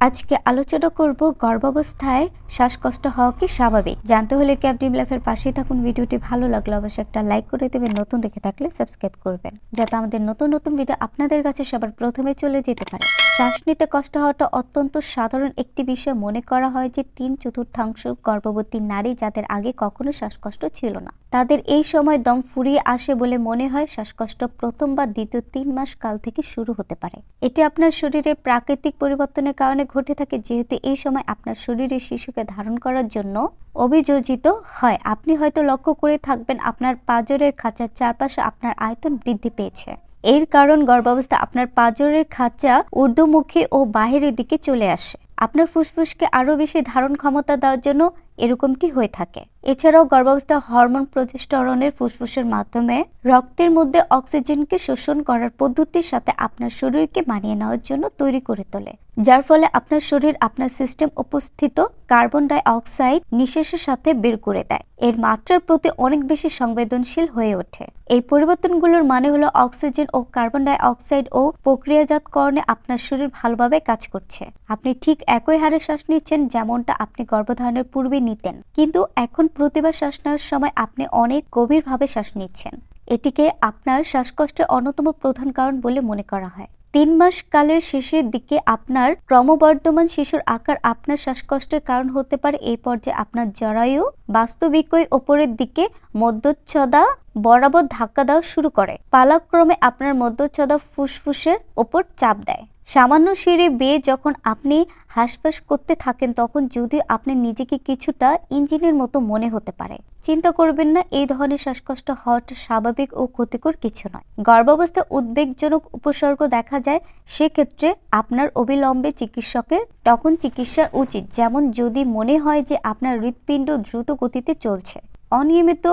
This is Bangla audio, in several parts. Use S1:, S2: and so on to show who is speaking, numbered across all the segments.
S1: আজকে আলোচনা করব গর্ভাবস্থায় শ্বাসকষ্ট হওয়া কি স্বাভাবিক? জানতে হলে ডিম লাইফের পাশেই থাকুন। ভিডিওটি ভালো লাগলে অবশ্যই একটা লাইক করে দেবেন। নতুন দেখে থাকলে সাবস্ক্রাইব করবেন। যাতে আমাদের নতুন নতুন ভিডিও আপনাদের কাছে সবার প্রথমে চলে যেতে পারে। শ্বাস নিতে কষ্ট হওয়াটা অত্যন্ত সাধারণ একটি বিষয়। মনে করা হয় যে তিন চতুর্থাংশ গর্ভবতী নারী যাদের আগে কখনো শ্বাসকষ্ট ছিল না, তাদের এই সময় দম ফুরিয়ে আসে বলে মনে হয় শ্বাসকষ্ট প্রথম বা দ্বিতীয় তিন মাস কাল থেকে শুরু হতে পারে। এটি আপনার শরীরে প্রাকৃতিক পরিবর্তনের কারণে ঘটে থাকে, যেহেতু এই সময় আপনার শরীরে শিশুকে ধারণ করার জন্য অভিযোজিত হয়। আপনি হয়তো লক্ষ্য করে থাকবেন, আপনার পাজরের খাঁচার চারপাশে আপনার আয়তন বৃদ্ধি পেয়েছে। এর কারণ গর্ভাবস্থা আপনার পাজরের খাঁচা ঊর্ধ্বমুখী ও বাহিরের দিকে চলে আসে। আপনার ফুসফুসকে আরও বেশি ধারণ ক্ষমতা দেওয়ার জন্য এরকমটি হয়ে থাকে? এছাড়াও গর্ভাবস্থা হরমোন প্রতিষ্ঠারণের ফুসফুসের মাধ্যমে রক্তের মধ্যে অক্সিজেনকে শোষণ করার পদ্ধতির সাথে আপনার শরীরকে মানিয়ে নেওয়ার জন্য তৈরি করে তোলে, যার ফলে আপনার শরীর, আপনার সিস্টেম উপস্থিত কার্বন ডাই অক্সাইড নিঃশ্বাসের সাথে বের করে দেয়। এর মাত্রার প্রতি অনেক বেশি সংবেদনশীল হয়ে ওঠে। এই পরিবর্তনগুলোর মানে হলো অক্সিজেন ও কার্বন ডাই অক্সাইড ও প্রক্রিয়াজাতকরণে আপনার শরীর ভালোভাবে কাজ করছে। আপনি ঠিক একই হারে শ্বাস নিচ্ছেন যেমনটা আপনি গর্ভধারণের পূর্বে নিতেন। কিন্তু এখন প্রতিবার শ্বাস নেওয়ার সময় আপনি অনেক গভীরভাবে শ্বাস নিচ্ছেন। এটিকে আপনার শ্বাসকষ্টের অন্যতম প্রধান কারণ বলে মনে করা হয়। তিন মাস কালের শেষের দিকে আপনার ক্রমবর্ধমান শিশুর আকার আপনার শ্বাসকষ্টের কারণ হতে পারে। এই পর্যায়ে আপনার জরায়ু বাস্তবিকই ওপরের দিকে মধ্যচ্ছদা বরাবর ধাক্কা দেওয়া শুরু করে। পালাক্রমে আপনার মধ্যচ্ছদা ফুসফুসের ওপর চাপ দেয়। সামান্য সিঁড়ি বেয়ে যখন আপনি হাঁসফাঁস করতে থাকেন, তখন যদি আপনি নিজেকে কিছুটা ইঞ্জিনের মতো মনে হতে পারে। চিন্তা করবেন না, এই ধরনের শ্বাসকষ্ট হওয়াটা স্বাভাবিক ও ক্ষতিকর কিছু নয়। গর্ভাবস্থায় উদ্বেগজনক উপসর্গ দেখা যায়, সেক্ষেত্রে আপনার অবিলম্বে চিকিৎসকের তখন চিকিৎসা উচিত। যেমন যদি মনে হয় যে আপনার হৃৎপিণ্ড দ্রুত গতিতে চলছে। অনিয়মিত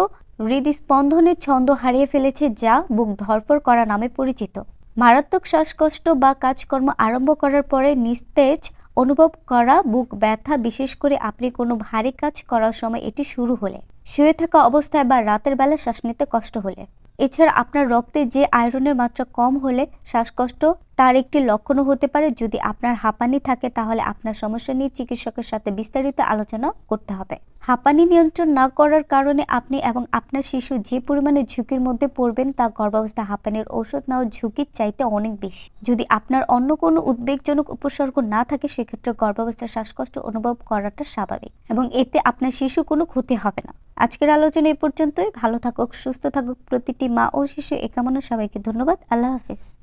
S1: হৃদস্পন্দনের ছন্দ হারিয়ে ফেলেছে যা বুক ধরফর করা নামে পরিচিত। মারাত্মক শ্বাসকষ্ট বা কাজকর্ম আরম্ভ করার পরে নিস্তেজ অনুভব করা, বুক ব্যথা, বিশেষ করে আপনি কোনো ভারী কাজ করার সময় এটি শুরু হলে। শুয়ে থাকা অবস্থায় বা রাতের বেলা শ্বাস নিতে কষ্ট হলে। এছাড়া আপনার রক্তে যে আয়রনের মাত্রা কম হলে শ্বাসকষ্ট তার একটি লক্ষণও হতে পারে। যদি আপনার হাঁপানি থাকে, তাহলে আপনার সমস্যা নিয়ে চিকিৎসকের সাথে বিস্তারিত আলোচনা করতে হবে। হাঁপানি নিয়ন্ত্রণ না করার কারণে আপনি এবং আপনার শিশু যে পরিমাণে ঝুঁকির মধ্যে পড়বেন, তা গর্ভাবস্থা হাঁপানির ঔষধ নেওয়ার ঝুঁকির চাইতে অনেক বেশি। যদি আপনার অন্য কোনো উদ্বেগজনক উপসর্গ না থাকে, সেক্ষেত্রে গর্ভাবস্থার শ্বাসকষ্ট অনুভব করাটা স্বাভাবিক এবং এতে আপনার শিশু কোনো ক্ষতি হবে না। আজকের আলোচনা এই পর্যন্তই। ভালো থাকুক, সুস্থ থাকুক প্রতিটি মা ও শিশু। এ কামনা সবাইকে ধন্যবাদ। আল্লাহ হাফিজ।